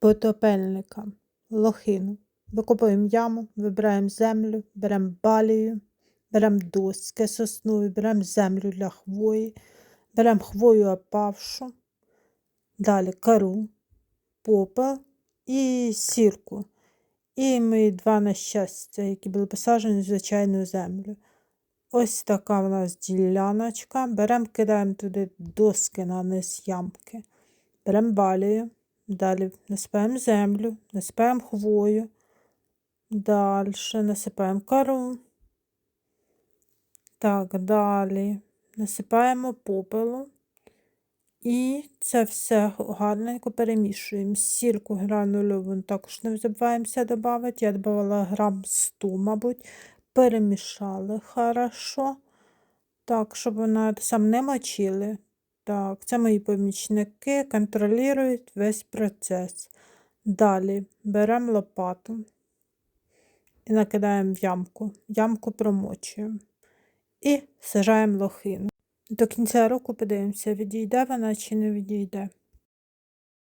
потопельника, лохину. Викопуємо яму, вибираємо землю, беремо балію, беремо доски соснові, беремо землю для хвої, беремо хвою опавшу, далі кору, попел і сірку. І мої два нещастя, які були посаджені в звичайну землю. Ось така в нас діляночка. Беремо, кидаємо туди доски на низ ямки. Беремо балію, далі насипаємо землю, насипаємо хвою, далі насипаємо кору. Так, далі насипаємо попелу. І це все гарненько перемішуємо. Сірку гранульову також не забуваємося додати. Я додавала грам 100, мабуть. Перемішали хорошо. Так, щоб вона сам не мочили. Так, це мої помічники контролюють весь процес. Далі беремо лопату і накидаємо в ямку. Ямку промочуємо. І сажаємо лохину. До кінця року подивимося, відійде вона чи не відійде.